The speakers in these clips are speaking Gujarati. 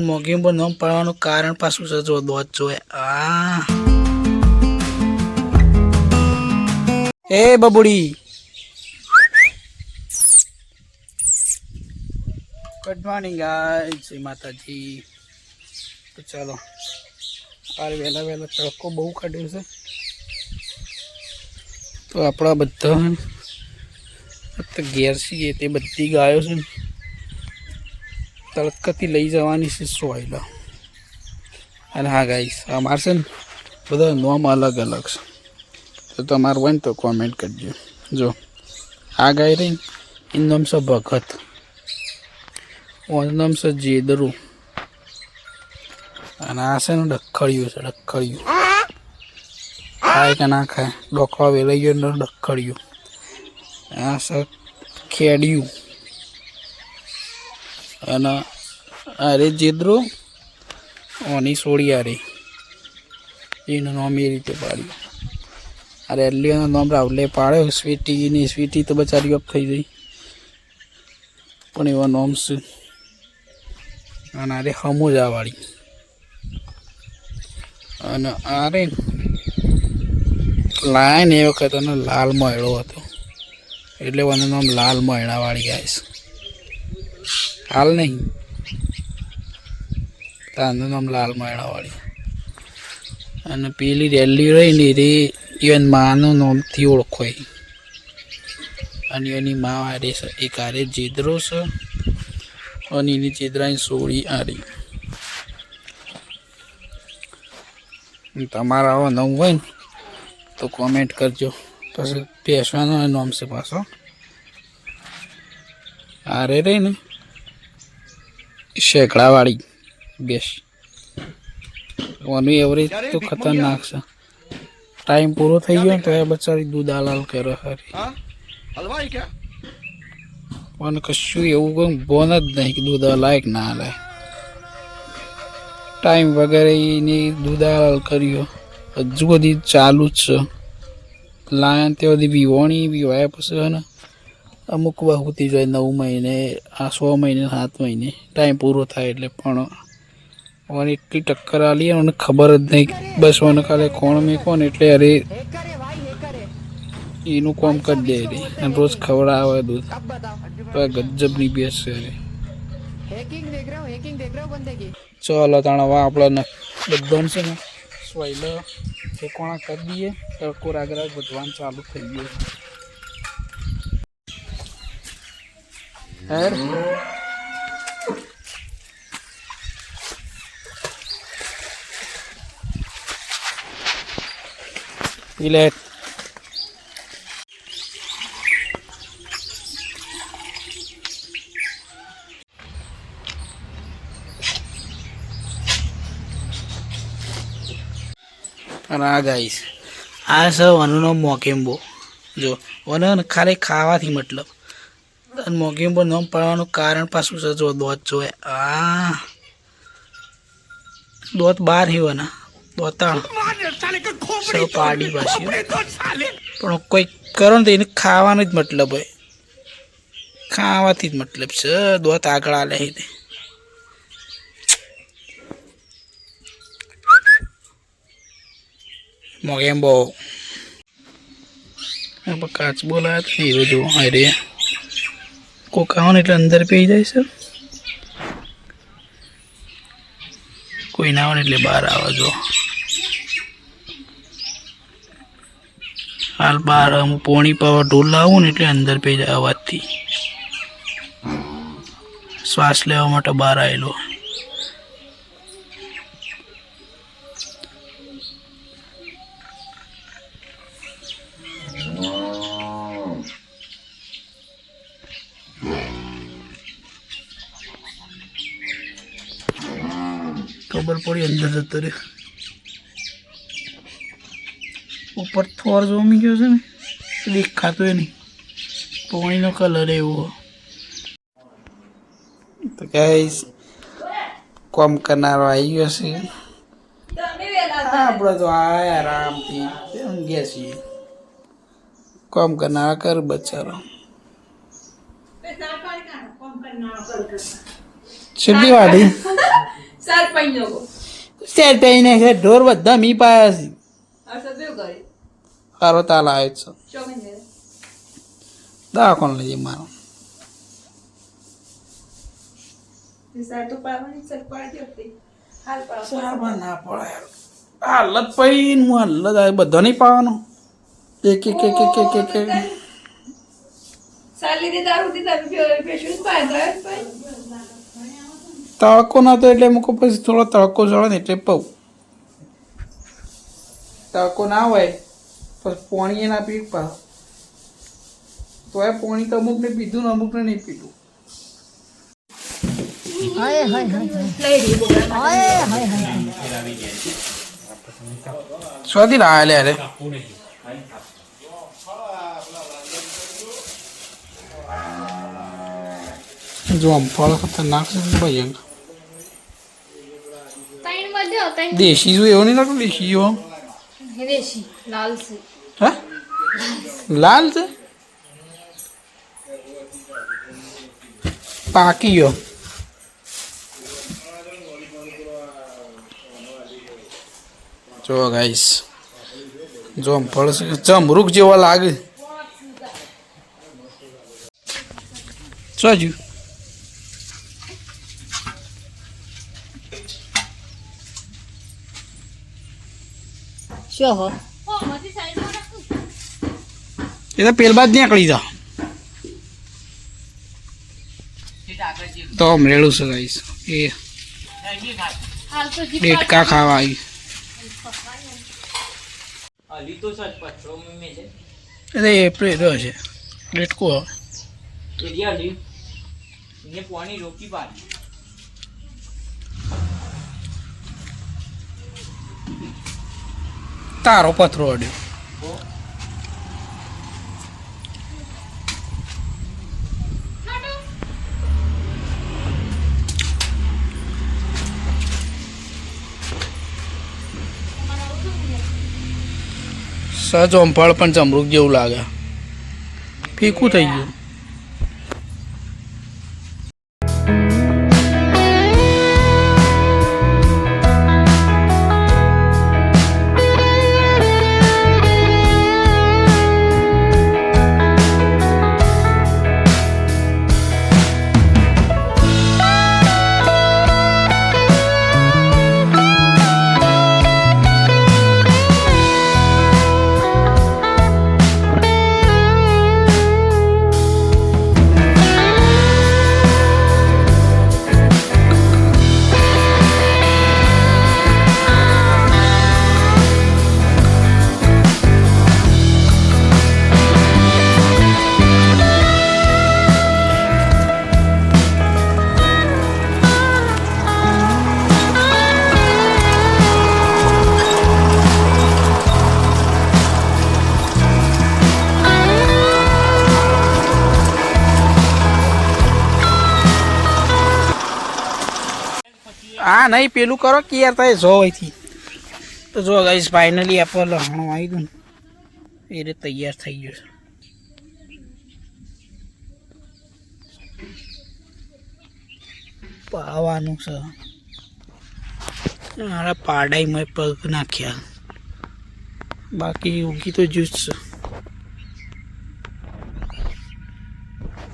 મોગી પર નામ પાડવાનું કારણ પાછું છે જો દોત જોએ આ. એ બબુડી. ગુડ મોર્નિંગ ગાય જય માતાજી. તો ચાલો કાલે વહેલા વહેલા તડકો બહુ કાઢ્યો છે. તો આપણા બધા ઘેર છીએ તે બધી ગાયો છે ને લઈ જવાની છે સોઈલ અને હા ગાઈસ અમારે છે ને બધા નોમ અલગ અલગ છે. તો તમારું હોય ને તો કોમેન્ટ કરજો. જો, આ ગાય રહી એનું નામ છે ભગત. નામ છે જેદરું. અને આ છે ને ડખડિયું છે, ડખડિયું. ખાય કે ના ખાય ડોકવા વેલાઈ ગયો ડખડિયું. આ છે ખેડિયું. અને અરે જેદરો, ઓની સોળી આરે એનું નામ એ રીતે પાડ્યું. અરે એલિયાનું નામ રાવલે પાડ્યો, સ્વીટી ની સ્વીટી તો બચારી ઓફ થઈ ગઈ. પણ એવા નામ છે. અને અરે હમુજાવાળી. અને અરે લાયન એ વખત એનો લાલ મળ્યો હતો. એટલે એનું નામ લાલ મયણાવાળી ગાય છે. હાલ નહીં. તાનું નામ લાલ મયણાવાળી અને પેલી રેલી રહી ને એ એન માનું નામથી ઓળખોય. અને એની મા આરે છે એક આરે જેદરો છે અને એની ચેદરાની સોળી આરી. તમારા આવા નવું હોય ને, તો કોમેન્ટ કરજો. પછી બેસવાનો નામ છે પાછો. આરે રહી ને. શેકડાવાળી. બેસ. ઓનું એવરેજ તો ખતરનાક છે. ટાઈમ પૂરો થઈ ગયો ને તો એ બચારી દૂધ આલાલ કરે હરી. પણ કશું એવું કોઈ બોન જ નહીં કે દૂધ લાયક ના હાલે ટાઈમ વગેરે એની દૂધ આલાલ કર્યો. હજુ બધી ચાલુ જ છે. લાયન તે બધી વિવોણી વિવાયા પછી હે ને અમુક વહુતી જોઈએ નવ મહિને, આ સો મહિને, સાત મહિને. ટાઈમ પૂરો થાય એટલે પણ મને એટલી ટક્કર આલી મને ખબર જ નહીં બસ મને કાલે કોણ મેં કોણ એટલે અરે એનું કોમ કરી દે રે. અને રોજ ખબર આવે દૂધ. તો ગજબની બેસ છે રે. ચાલો તાણા વા આપણે બધાને છે ને સ્વાઈલ કોણ કોણા કરી દઈએ. તડકો રાગ રાગ બધવાન ચાલુ થઈ ગયું હેર. ઇલેટ અને આ ગાઈશ આ છે વનનો મોકેમ્બો. જો વન ખાલી ખાવાથી મતલબ. અને મોકેમ્બો નામ પાડવાનું કારણ પાછું છે જો દોત જોએ આ. દોત બાર હી વના દોતાણ સૌ પાડી પાછી. પણ કોઈ કરો ને તો એને ખાવાનો જ મતલબ હોય. ખાવાથી જ મતલબ છે. દોત આગળ આલે હી મોગેમ્બો બહુ. કાચ બોલાયા હતા ને એ બધું અરે કોક આવો એટલે અંદર પી જાય છે. કોઈ ના આવે એટલે બહાર આવે જો. હાલ બહાર હું પોણી પાવા ઢોલ લાવું ને એટલે અંદર પી જાય અવાજથી. શ્વાસ લેવા માટે બહાર આવેલો. ખબર પડી અંદર જતો રહ્યો. ઉપર થોર જોમી ગયો છે ને દેખાતો નહીં. પાણીનો કલર એવો. તો ગાઈસ કોમ કરનારો આવી ગયો છે. આપણે તો આયા આરામથી ઊંઘ્યા છીએ. કોમ કરનારા કર બચારો. છેલ્લી વાડી પાંચ લોકો શેર પહેરીને છે ઢોર બધા મી પાયા છે સારો તાલ આવે છે ચોકન કોણ લઈએ મારો ના હાલત પડી ને હું હાલત બધા નહીં પાવાનો એક એક એક એક એક એક દીધા પાય તડકો તો એટલે મૂકો પછી થોડો તડકો ચડે ને એટલે પઉ. તડકો ના હોય પછી પોણી ના પી પા. તો એ પોણી તો અમુકને પીધું ને અમુકને નહીં પીધું. સ્વાદી ના લે અરે જો આમ ફળ ખતરનાક છે ભયંકર ત્રણ વધ્યો ત્રણ દેશી જો એવો નહીં લાગતો દેશી જેવો દેશી લાલ છે હે લાલ છે જો ગાઈસ જો ફળ ચમરૂક જેવા લાગે શું શું હો? એ તો પેલ બાદ નીકળી જા. તો મેળું છે ગાઈસ. એ હાલ તો જી ડેટકા ખાવા આવી તો સચ છે ડેટકો પાણી રોકી પાડી. તારો પથરો અડ્યો સજ ઓમફળ પણ ચમરૂક જેવું લાગે ફીકું થઈ ગયું નહીં, પેલું કરો કે યાર તમે જો અહીંથી. તો જો ગાઈસ ફાઇનલી આપણે લહણું આવી ગયું એ રીતે તૈયાર થઈ ગયું છે. પાવાનું છે. મારા પાડાઈમાં પગ નાખ્યા. બાકી ઉગી તો જ્યુસ છે.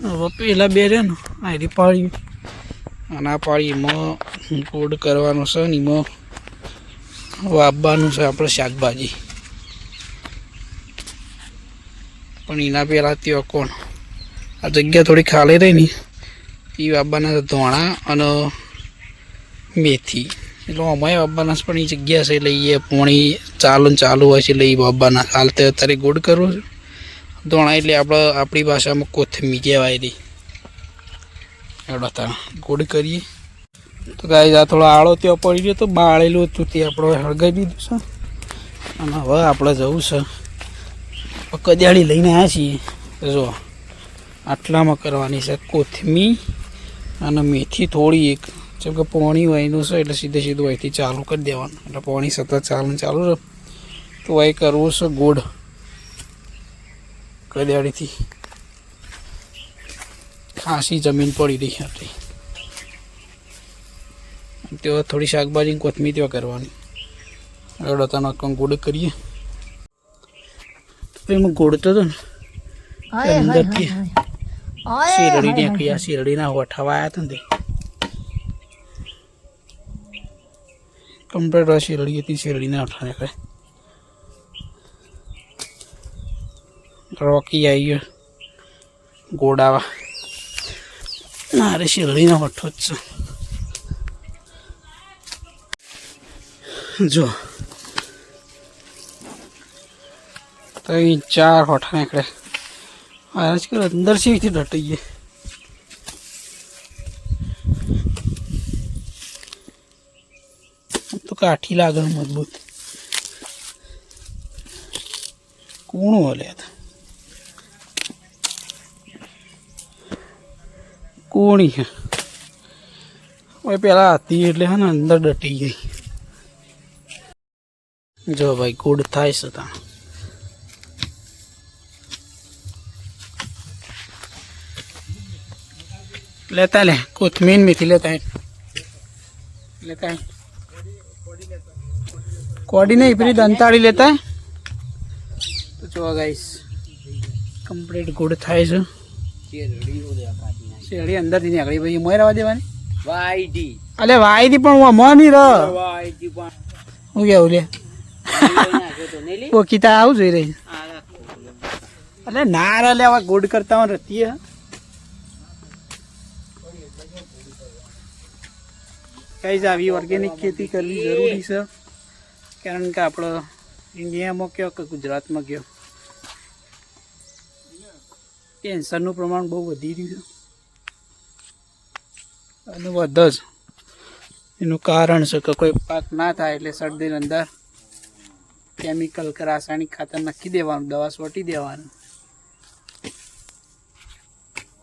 હવે પેલા બે રે ને આરી પાડી અને આ પાળીમાં ગોળ કરવાનો છે ને એમાં વાપવાનું છે આપણે શાકભાજી. પણ એના પહેલાં ત્યાં કોણ? આ જગ્યા થોડી ખાલી રહી ને, એ વાપવાના ધોણા અને મેથી. એટલે અમાય વાપવાના પણ એ જગ્યા છે લઈએ પોણી ચાલુ ને ચાલુ હોય છે એટલે એ હાલ તો અત્યારે ગોળ કરવો છે. ધોણા એટલે આપણે આપણી ભાષામાં કોથમી કહેવાય રહી એવડા ગોળ કરીએ. તો ગાય આ થોડો આળો ત્યાં પડી ગયો તો બાળેલું હતું તે આપણે હળગાવી દીધું છે. અને હવે આપણે જવું છે. કદાળી લઈને આવ્યા છીએ. જો, આટલામાં કરવાની છે કોથમી અને મેથી થોડી એક. જેમ કે પોણી વહીનું છે એટલે સીધે સીધું અહીંથી ચાલુ કરી દેવાનું. એટલે પોણી સતત ચાલુ ચાલુ છે તો અહીં કરવું છે ગોળ કદાળીથી. ખાસી જમીન પડી રહી હતી તેઓ થોડી શાકભાજી ને કોથમીર તેવા કરવાની. એવડો તને કંઈ ગોળ કરીએ. એમાં ગોળતો હતો ને. અંદરથી શેરડી નીકળી આ શેરડીના હોઠાવા આવ્યા હતા ને કમ્પ્લેટ શેરડી હતી શેરડીના હોઠા નીકળે રોકી આવી. ગયો ગોડાવા મારે શેરડીનો હોઠો જ છે. જો. ત્રણ ચાર હોઠા નીકળે. આજકાલ અંદર સીથી ડટાઈએ તો કાઠી લાગે મજબૂત. કૂણું હલે કોણી છે ઓય પેલા હતી એટલે હે ને, અંદર ડટી ગઈ. જો ભાઈ ગુડ થાય છે ત્યાં લેતા લે કોથમીર મેથી લેતા લેતા કોડી નહીં પેલી દંતાળી લેતા તો જો ગાઈસ કમ્પ્લીટ ગુડ થાય છે. શેરડી અંદરથી નીકળી ભાઈ મોય રવા દેવાની? વાયડી. અલે વાયડી પણ હું અમો નહીં રહ. હું કેવું તો લી? પોકીતા આવું જોઈ રહી. આ નારા લેવા ગુડ કરતા રતી કઈ આવી ઓર્ગેનિક ખેતી કરવી જરૂરી છે. કારણ કે આપણો ઇન્ડિયામાં કયો કે ગુજરાતમાં કયો. કેન્સરનું પ્રમાણ બહુ વધી રહ્યું છે. અને વધે જ. એનું કારણ છે કે કોઈ પાક ના થાય એટલે શરદી અંદર કેમિકલ કે રાસાયણિક ખાતર નાખી દેવાનું, દવા સોટી દેવાનું.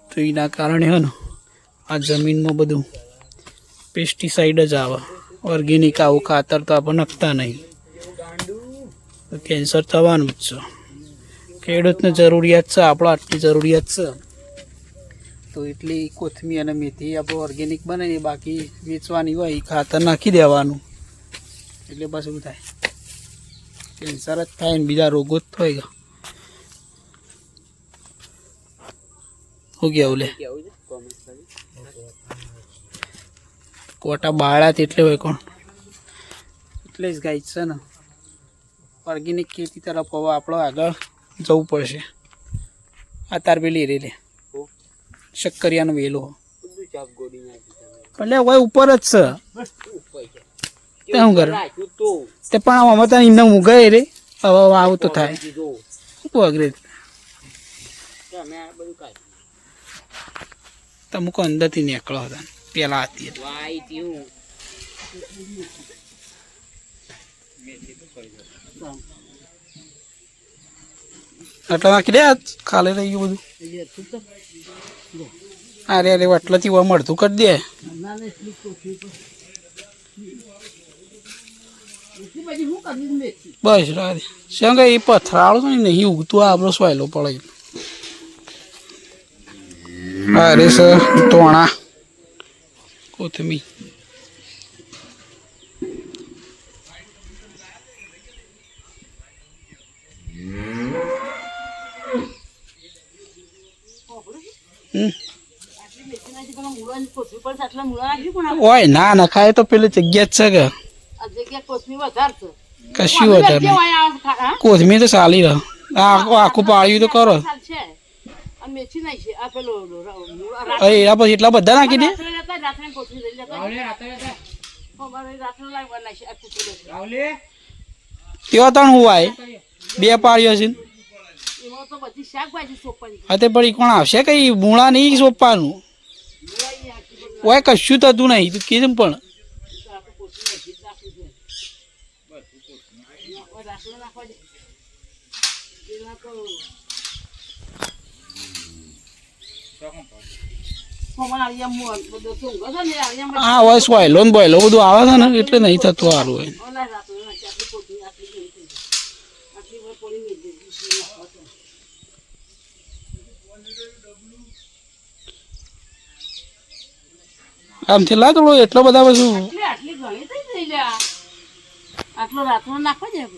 તો એના કારણે હે ને, આ જમીનમાં બધું પેસ્ટિસાઇડ જ આવે. ઓર્ગેનિક આવું ખાતર તો આપણે નાખતા નહીં. તો કેન્સર થવાનું જ છે. ખેડૂતને જરૂરિયાત છે, આપણે આટલી જરૂરિયાત છે. તો એટલી કોથમી અને મેથી આપણે ઓર્ગેનિક બને બાકી વેચવાની હોય એ ખાતર નાખી દેવાનું. એટલે બસ એવું થાય. કેન્સર જ થાય ને બીજા રોગો જ થાય ગયા શું કેવું લે. કોટા બાળા હોય કોણ? એટલે જ ગાય છે ને. ઓર્ગેનિક ખેતી તરફ હવે આપણો આગળ જવું પડશે. આ તાર પેલી રે લે. શક્કરિયાનો વેલો. એટલે હોય ઉપર જ છે. શું કરે? તે પણ આમાં તો એમને મુગાય રે. હવે આવું તો થાય. શું તમે કોઈ અંદરથી નીકળો હતા પેલા હતી આટલા નાખી દે ખાલી રહી ગયું બધું. અરે અરે, આટલાથી મળતું કરી દે. બસ રાધે. શું કે એ પથરાળું ને નહીં ઉગતું આપણો સોયલો પડે અરે સર તોણા કોથમી ઓય ના ના ખાય તો પેલી જગ્યા જ છે કે. કશું વધારે કોથમીર તો ચાલી રહો આખું આખું પાળ્યું તો કરો. એના પછી એટલા બધા નાખી દે? તેવા ત્રણ હું આય? બે પાળ્યો છે હા તે પડી કોણ આવશે? કઈ મૂળા નહીં સોંપવાનું. ઓય કશું થતું નહીં. તું કીધું પણ. હા હોય સોયલો ને બોયલો બધું આવે છે ને, એટલે નહીં થતું સારું હોય. આમથી લા થોડો એટલો બધા બધું. આટલી રાતનો નાખો છું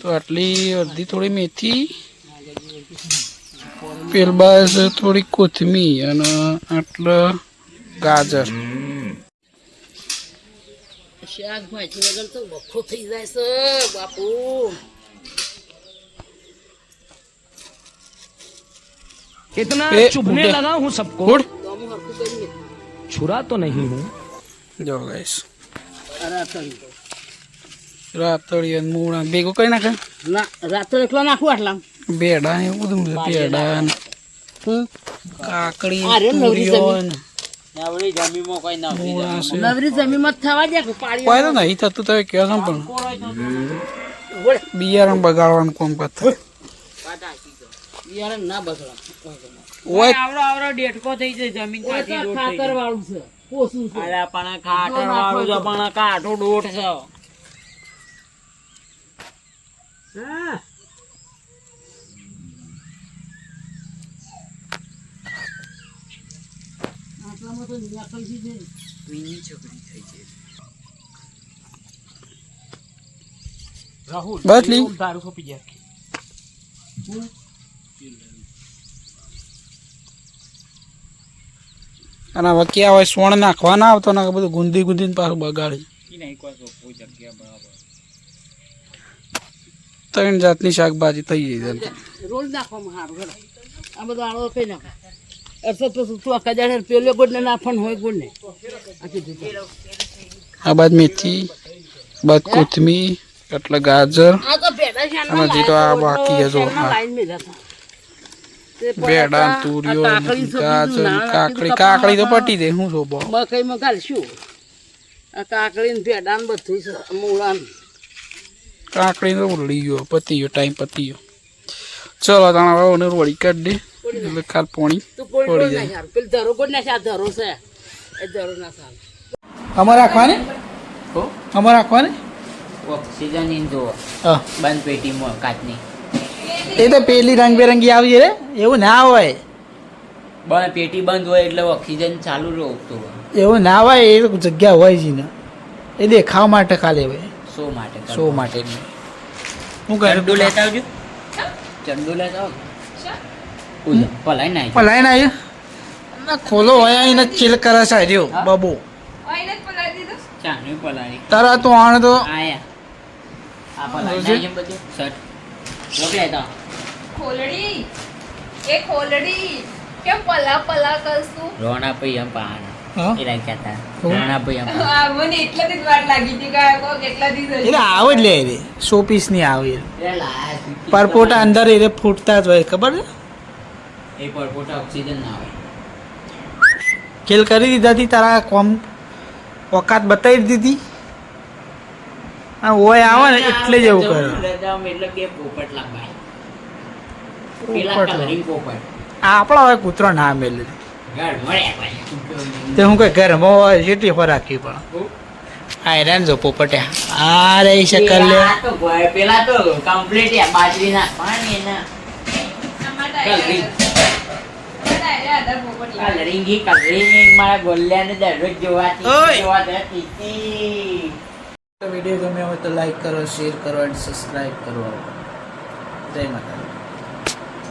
તો આટલી અડધી થોડી મેથી પેલ બાસ થોડી કોથમીર અને આટલા ગાજર શાકભાજી વગર તો વખો થઈ જાય છે બાપુ इतना ए, चुभने बुड्ढे। लगा हूँ सबको ગુડ દોમું હરખું કરી छुरा तो नहीं हूँ જો ગાઈસ રાતળી રાતળી અને મૂળા ભેગું કઈ નાખે ના રાતો એકલો નાખું આટલા બેડા ને બધું બેડા ને કાકડી. બિયારણ બગાડવાનું કોમ કરતા. બિયારણ ના બગડા થઈ જાય જમીન ખાતર વાળું છે. પોસું છે. અરે પણ ખાતર વાળું છે પણ કાઠો દોઢ છે. હા. આટલામાં તો નીકળી દીધી ને. વીની છોકરી થઈ છે. રાહુલ બસ લી. દારૂ ખપી જાય અને હવે ક્યાં સોણ નાખવાના આવતો ને બધું ગુંદી ગુંદીને પાછું બગાડી. ઈ નહીં કોઈ તો કોઈ જગ્યા બરાબર. ત્રણ જાતની શાકભાજી થઈ જાય છે રોજ નાખવામાં સારું આ બધો આળો કઈ નાખે? આ બાદ મેથી બાદ કોથમીર એટલે ગાજર. અને હજી તો આ બાકી છે જો એમના હા. લાઈન મેલ્યા હતા. તે પણ ભેડા તુરીઓ ગાજર કાકડી. કાકડી તો પટી દે હું શોભો મકાઈ માં ઘાલશું આ કાકડી ને ભેડા ને બધું મૂળા ને. કાકડી તો ઉલડી ગયો પતી ગયો ટાઈમ પતી ગયો. ચલો તાણા હવે ને રોડી કાઢી દે. એટલે કાલ પોણી પડી જાય. ના ધરો કોઈ ના આ ધરો છે. એ ધરો ના સારું અમારે રાખવાની અમારે રાખવાની ઓક્સિજન ઇન જો હા. બંધ મો કાચની. એ તો પેલી રંગબેરંગી આવી રે. એવું ના હોય. બંધ પેટી બંધ હોય એટલે ઓક્સિજન ચાલુ રોકતું હોય. એવું ના હોય એ જગ્યા હોય જ ને એ દેખાવ માટે ખાલી હોય શો માટે શો માટે હું કહે ચંદુ લેતા આવજો. ચંદુ લેતા આવ પૂજા પલાઈ ના ના ખોલો હોય એને ચીલ કરે છે રહ્યો બાબુ. તારા તો આણ તો આયા આ પલાળી રોજે? બધું. શર્ટ. રોક લેતા ખોલડી. એ ખોલડી. કેમ પલા પલા રોણા પૈ એમ પાન એ રાખ્યા હતા રોણા પૈ એમ આ મને એટલા દી વાર લાગી હતી કે આ કેટલા દિવસ એટલે આવે જ લે રે સો પીસની આવે. પરપોટા અંદર એ ફૂટતા જ હોય ખબર છે? એ પરપોટા ઓક્સિજન ના આવે ખેલ કરી દીધાથી તારા કોમ ઓકાત બતાવી દીધી. આ ઓય આવે ને એટલે જ એવું કરે. એટલે કે પોપટ પોપટ આપણા હવે કૂતરો ના મેલે. તે હું કઈ ઘરમાં હોય જેટલી રાખી પણ. આ જો પોપટે. આ રહી શકલ લે. પેલા તો ભય- પેલા તો કમ્પ્લીટ બાજરી પાણી ના કલરિંગ કલરિંગ મારા ગોલ્યાને દરરોજ જોવાતી ઓય! જોવા જતી. વીડિયો ગમ્યો હોય તો લાઈક કરો શેર કરો અને સબસ્ક્રાઈબ કરો. જય માતા